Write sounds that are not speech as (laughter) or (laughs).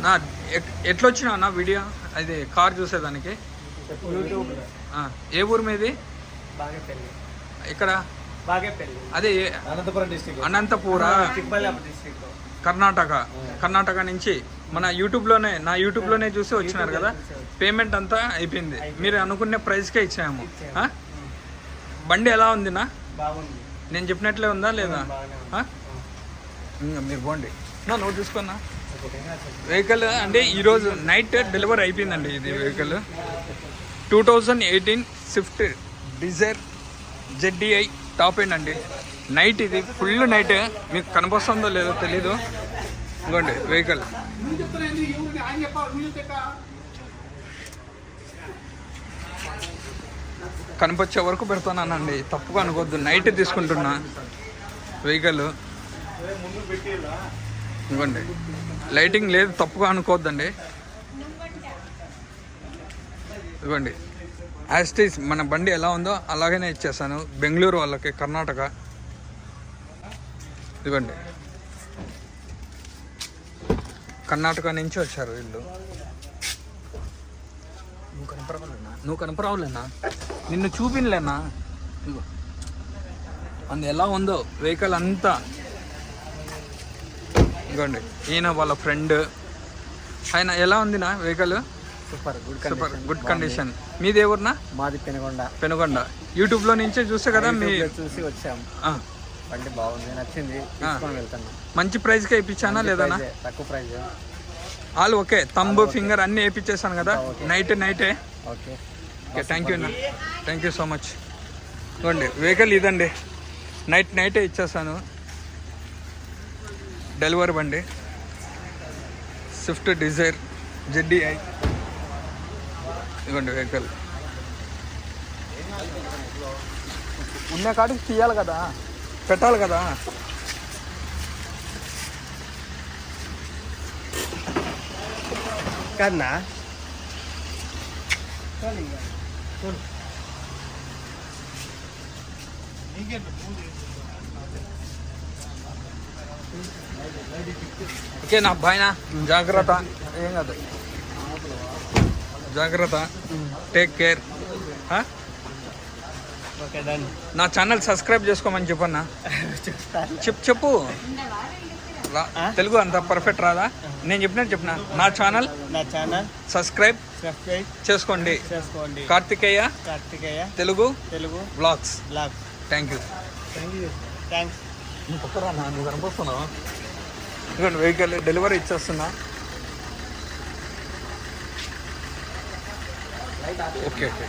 నా ఎట్- ఎట్లా వచ్చినా నా వీడియో? అది కార్ చూసేదానికి. ఏ ఊరు మీది? ఇక్కడ అదే అనంతపురం అనంతపూర? కర్ణాటక. కర్ణాటక నుంచి. మన యూట్యూబ్లోనే నా యూట్యూబ్లోనే చూసి వచ్చినారు కదా? పేమెంట్ అంతా అయిపోయింది. మీరు అనుకునే ప్రైస్కే ఇచ్చాము? బండి ఎలా ఉంది నా బాగుంది. నేను చెప్పినట్లే ఉందా లేదా? మీరు పోండి. నా నోట్ తీసుకున్నా వెహికల్ అంటే ఈరోజు నైట్ డెలివరీ అయిపోయిందండి ఇది vehicle two thousand eighteen Swift Dzire ZDI top end అండి. నైట్ ఇది ఫుల్ నైట్ మీకు కనిపిస్తుందో లేదో తెలీదు. ఇంకోండి వెహికల్ కనిపించే వరకు పెడుతున్నానండి. తప్పుగా అనుకోవద్దు. నైట్ తీసుకుంటున్నా. వెహికల్ ఇవ్వండి. లైటింగ్ లేదు తప్పుగా అనుకోవద్దండి. ఇవ్వండి. యాస్టీస్ మన బండి ఎలా ఉందో అలాగనే ఇచ్చేసాను. బెంగళూరు వాళ్ళకి కర్ణాటక. ఇవ్వండి. కర్ణాటక నుంచి వచ్చారు వీళ్ళు. నువ్వు కనపరావులేనా నువ్వు కనపరావులేనా నిన్ను చూపినలేనా? అందు ఎలా ఉందో వెహికల్ అంతా ఇదిగోండి ఈయన వాళ్ళ ఫ్రెండ్ ఆయన ఎలా ఉంది నా vehicle super good super good condition మీది ఎవరినా? మాది పెనుగొండ. పెనుగొండ. యూట్యూబ్లో నుంచే చూస్తే కదా మీ చూసి వచ్చాం. ఆ, బండి బాగుంది నచ్చింది. తీసుకొని వెళ్తున్నాం. మంచి ప్రైస్కే ఇప్పించానా లేదనా ప్రైజే, తక్కువ price all okay thumb finger అన్నీ వేయించేసాను కదా. నైట్ నైటే ఓకే. ఓకే థ్యాంక్ యూ అన్న. థ్యాంక్ యూ సో మచ్ ఇవ్వండి వెహికల్ ఇదండి. నైట్ నైటే ఇచ్చేసాను. డెలివరీ బండి. Swift Dzire ZDI. ఇవ్వండి వెహికల్. ఉన్న కాడికి తీయాలి కదా. పెట్టాలి కదా. కన్నా. ఓకే నా అబ్బాయినా జాగ్రత్త. ఏం కాదు. జాగ్రత్త. టేక్ కేర్ నా ఛానల్ సబ్స్క్రైబ్ చేసుకోమని చెప్పన్నా? (laughs) చెప్పు చెప్పు? తెలుగు అంత పర్ఫెక్ట్ రాదా? నేను చెప్పినట్టు చెప్పిన. నా ఛానల్ నా ఛానల్ సబ్స్క్రైబ్ సబ్స్క్రైబ్ చేసుకోండి. చేసుకోండి. Karthikeya Karthikeya Telugu Telugu vlogs vlog thank you thanks నువ్వు పక్కరా నువ్వు కనిపిస్తున్నావు ఇదిగోండి వెహికల్ డెలివరీ ఇచ్చేస్తున్నా. Okay okay